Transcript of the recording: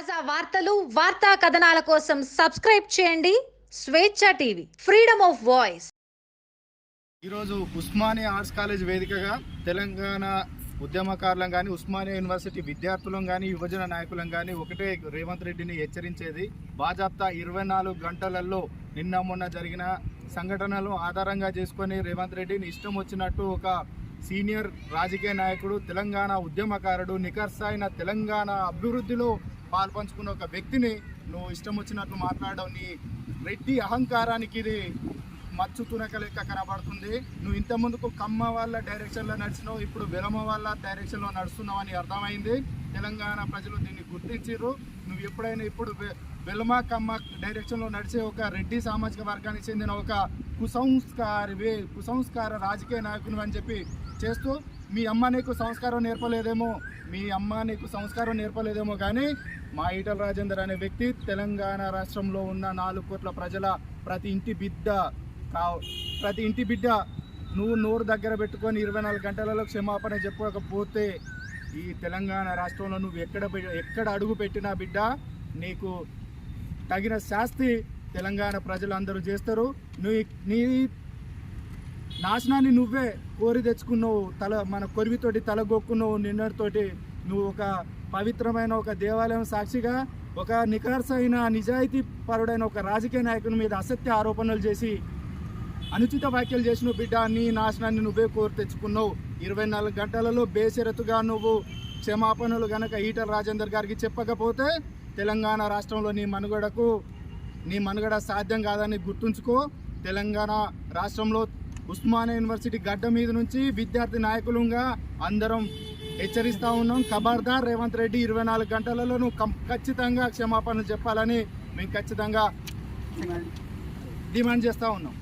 తాజా వార్తలు వార్తా కథనాల కోసం సబ్స్క్రైబ్ చేయండి. స్వేచ్ఛ టీవీ ఫ్రీడమ్ ఆఫ్ వాయిస్. ఈరోజు ఉస్మానియా ఆర్ట్స్ కాలేజ్ వేదికగా తెలంగాణ ఉద్యమకారులం కానీ ఉస్మానియా యూనివర్సిటీ విద్యార్థులం కానీ యువజన నాయకులం కానీ ఒకటే రేవంత్ రెడ్డిని హెచ్చరించేది. బాజాప్తా ఇరవై నాలుగు గంటలలో నిన్న మొన్న జరిగిన సంఘటనలు ఆధారంగా చేసుకొని రేవంత్ రెడ్డిని ఇష్టం వచ్చినట్టు ఒక సీనియర్ రాజకీయ నాయకుడు తెలంగాణ ఉద్యమకారుడు నికర్సైన తెలంగాణ అభివృద్ధిలో పాల్పంచుకున్న ఒక వ్యక్తిని నువ్వు ఇష్టం వచ్చినట్లు మాట్లాడడం నీ రెడ్డి అహంకారానికి ఇది మచ్చు తునక లెక్క కనబడుతుంది. నువ్వు ఇంత ముందుకు కమ్మ వాళ్ళ డైరెక్షన్లో నడిచినావు ఇప్పుడు విలమ వాళ్ళ డైరెక్షన్లో నడుస్తున్నావు అని అర్థమైంది. తెలంగాణ ప్రజలు దీన్ని గుర్తించారు నువ్వు ఎప్పుడైనా ఇప్పుడు వె- వెలమ కమ్మ డైరెక్షన్లో నడిచే ఒక రెడ్డి సామాజిక వర్గానికి చెందిన ఒక కుసంస్కారవే కుసంస్కార రాజకీయ నాయకుని అని చెప్పి చేస్తూ మీ అమ్మ నీకు సంస్కారం నేర్పలేదేమో మీ అమ్మ నీకు సంస్కారం నేర్పలేదేమో కానీ మా ఈటల రాజేందర్ అనే వ్యక్తి తెలంగాణ రాష్ట్రంలో ఉన్న నాలుగు కోట్ల ప్రజల ప్రతి ఇంటి బిడ్డ ప్రతి ఇంటి బిడ్డ నువ్వు నోరు దగ్గర పెట్టుకొని ఇరవై నాలుగు గంటలలో క్షమాపణ చెప్పకపోతే ఈ తెలంగాణ రాష్ట్రంలో నువ్వు ఎక్కడ పె- ఎక్కడ అడుగు పెట్టినా బిడ్డ నీకు తగిన శాస్తి తెలంగాణ ప్రజలందరూ చేస్తారు. నువ్వు నీ నాశనాన్ని నువ్వే కోరి తెచ్చుకున్నావు తల మన కొరివితోటి తలగొక్కున్నావు నిన్నటితోటి నువ్వు ఒక పవిత్రమైన ఒక దేవాలయం సాక్షిగా ఒక నిఖార్సైన నిజాయితీ పరుడైన ఒక రాజకీయ నాయకుని మీద అసత్య ఆరోపణలు చేసి అనుచిత వ్యాఖ్యలు చేసిన బిడ్డ నీ నాశనాన్ని నువ్వే కోరి తెచ్చుకున్నావు. ఇరవై నాలుగు గంటలలో బేషరతుగా నువ్వు క్షమాపణలు గనక ఈటల రాజేందర్ గారికి చెప్పకపోతే తెలంగాణ రాష్ట్రంలో నీ మనుగడకు నీ మనుగడ సాధ్యం కాదని గుర్తుంచుకో. తెలంగాణ రాష్ట్రంలో ఉస్మానియా యూనివర్సిటీ గడ్డ మీద నుంచి విద్యార్థి నాయకులుగా అందరం హెచ్చరిస్తూ ఉన్నాం. ఖబర్దార్ రేవంత్ రెడ్డి ఇరవై నాలుగు గంటలలో నువ్వు కం- ఖచ్చితంగా క్షమాపణలు చెప్పాలని మేము ఖచ్చితంగా డిమాండ్ చేస్తూ ఉన్నాం.